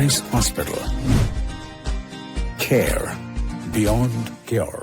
Rice Hospital. Care beyond cure.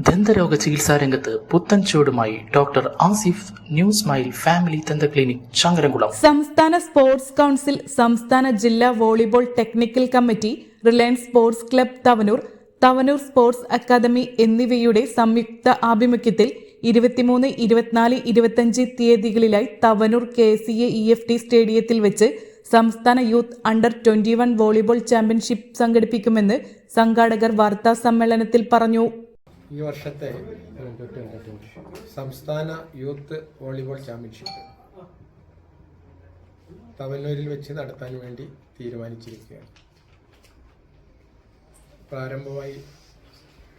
ദന്തരോഗ ചികിത്സാ രംഗത്ത് പുത്തൻ ചുവടുമായി doctor Asif new smile family ദന്ത ക്ലിനിക് ചങ്ങരംകുളം സംസ്ഥാന സ്പോർട്സ് കൗൺസിൽ സംസ്ഥാന ജില്ലാ volleyball technical committee Reliance sports club Tavanur Tavanur sports academy എന്നിവയുടെ സംയുക്ത ആഭിമുഖ്യത്തിൽ ഇരുപത്തിമൂന്ന് ഇരുപത്തിനാല് ഇരുപത്തഞ്ച് തീയതികളിലായി Tavanur K C A E F T സ്റ്റേഡിയത്തിൽ വെച്ച് സംസ്ഥാന youth under twenty one volleyball championship സംഘടിപ്പിക്കുമെന്ന് സംഘാടകർ വാർത്താ സമ്മേളനത്തിൽ പറഞ്ഞു. ഈ വർഷത്തെ സംസ്ഥാന യൂത്ത് വോളിബോൾ ചാമ്പ്യൻഷിപ്പ് തവനൂരിൽ വെച്ച് നടത്താൻ വേണ്ടി തീരുമാനിച്ചിരിക്കുകയാണ്. പ്രാരംഭമായി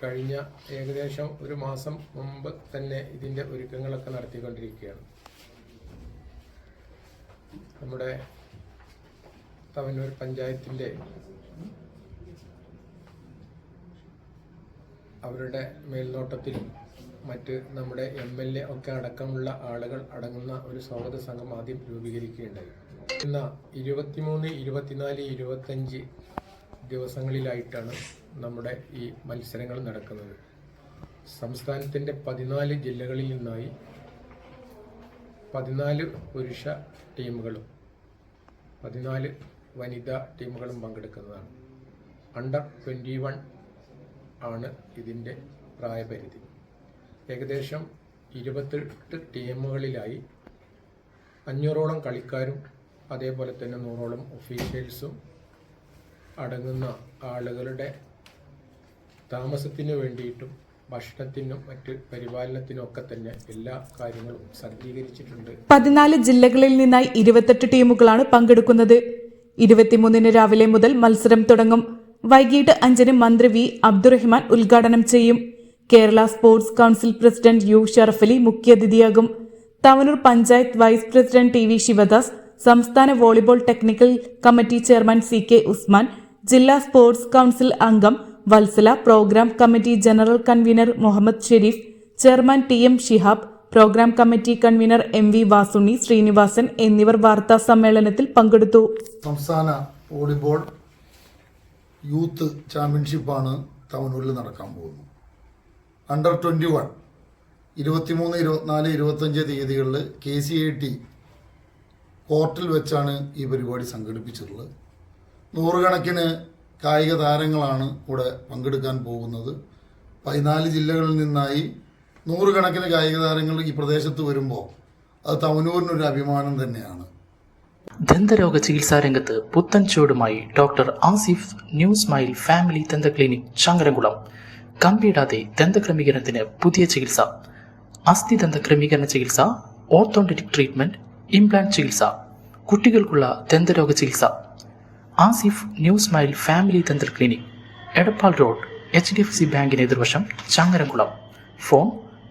കഴിഞ്ഞ ഏകദേശം ഒരു മാസം മുമ്പ് തന്നെ ഇതിന്റെ ഒരുക്കങ്ങളൊക്കെ നടത്തിക്കൊണ്ടിരിക്കുകയാണ്. നമ്മുടെ തവനൂർ പഞ്ചായത്തിന്റെ അവരുടെ മേൽനോട്ടത്തിലും മറ്റ് നമ്മുടെ എം എൽ എ ഒക്കെ അടക്കമുള്ള ആളുകൾ അടങ്ങുന്ന ഒരു സ്വാഗത സംഘം ആദ്യം രൂപീകരിക്കുകയുണ്ടായി. ഇന്ന് ഇരുപത്തിമൂന്ന് ഇരുപത്തിനാല് ഇരുപത്തഞ്ച് ദിവസങ്ങളിലായിട്ടാണ് നമ്മുടെ ഈ മത്സരങ്ങൾ നടക്കുന്നത്. സംസ്ഥാനത്തിന്റെ പതിനാല് ജില്ലകളിൽ നിന്നായി പതിനാല് പുരുഷ ടീമുകളും പതിനാല് വനിതാ ടീമുകളും പങ്കെടുക്കുന്നതാണ്. അണ്ടർ ട്വന്റി വൺ ആണ് ഇതിന്റെ പ്രായപരിധി. ഏകദേശം ഇരുപത്തെട്ട് ടീമുകളിലായി അഞ്ഞൂറോളം കളിക്കാരും അതേപോലെ തന്നെ നൂറോളം ഒഫീഷ്യൽസും അടങ്ങുന്ന ആളുകളുടെ താമസത്തിന് വേണ്ടിയിട്ടും ഭക്ഷണത്തിനും മറ്റ് പരിപാലനത്തിനും ഒക്കെ തന്നെ എല്ലാ കാര്യങ്ങളും സജ്ജീകരിച്ചിട്ടുണ്ട്. പതിനാല് ജില്ലകളിൽ നിന്നായി ഇരുപത്തെട്ട് ടീമുകളാണ് പങ്കെടുക്കുന്നത്. ഇരുപത്തിമൂന്നിന് രാവിലെ മുതൽ മത്സരം തുടങ്ങും. വൈകിട്ട് അഞ്ചിന് മന്ത്രി വി. അബ്ദുറഹ്മാൻ ഉദ്ഘാടനം ചെയ്യും. Kerala sports council president U. Sharafali മുഖ്യാതിഥിയാകും. Tavanur panchayat vice president T. V. Sivadas സംസ്ഥാന volleyball technical committee chairman C. K. Usman ജില്ലാ സ്പോർട്സ് കൗൺസിൽ അംഗം Vatsala programme committee general convener Muhammad Sharif chairman T. M. Shihab programme committee convener M V Vasunni Srinivasan എന്നിവർ വാർത്താ സമ്മേളനത്തിൽ പങ്കെടുത്തു. സംസ്ഥാന volleyball youth ചാമ്പ്യൻഷിപ്പാണ് തവനൂരിൽ നടക്കാൻ പോകുന്നത്. അണ്ടർ ട്വന്റി വൺ ഇരുപത്തിമൂന്ന് ഇരുപത്തിനാല് ഇരുപത്തഞ്ച് തീയതികളിൽ കെ സി ഐ ടി കോർട്ടിൽ വെച്ചാണ് ഈ പരിപാടി സംഘടിപ്പിച്ചിട്ടുള്ളത്. നൂറുകണക്കിന് കായിക താരങ്ങളാണ് ഇവിടെ പങ്കെടുക്കാൻ പോകുന്നത്. പതിനാല് ജില്ലകളിൽ നിന്നായി നൂറുകണക്കിന് കായിക താരങ്ങൾ ഈ പ്രദേശത്ത് വരുമ്പോൾ അത് തവനൂരിനൊരു അഭിമാനം തന്നെയാണ്. ദന്തരോഗ ചികിത്സാ രംഗത്ത് പുത്തൻ ചുവടുമായി doctor Asif new smile family ദന്ത ക്ലിനിക് ചങ്ങരംകുളം. കമ്പിയിടാതെ ദന്തക്രമീകരണത്തിന് പുതിയ ചികിത്സ. അസ്ഥി ദന്ത ക്രമീകരണ ചികിത്സ ഓർത്തോണ്ടിക് ട്രീറ്റ്മെന്റ് ഇംപ്ലാന്റ് ചികിത്സ. കുട്ടികൾക്കുള്ള ദന്തരോഗ ചികിത്സ. ആസിഫ് ന്യൂ സ്മൈൽ ഫാമിലി ദന്ത clinic Edappal road H D F C ബാങ്കിന് എതിർവശം Changaramkulam. Phone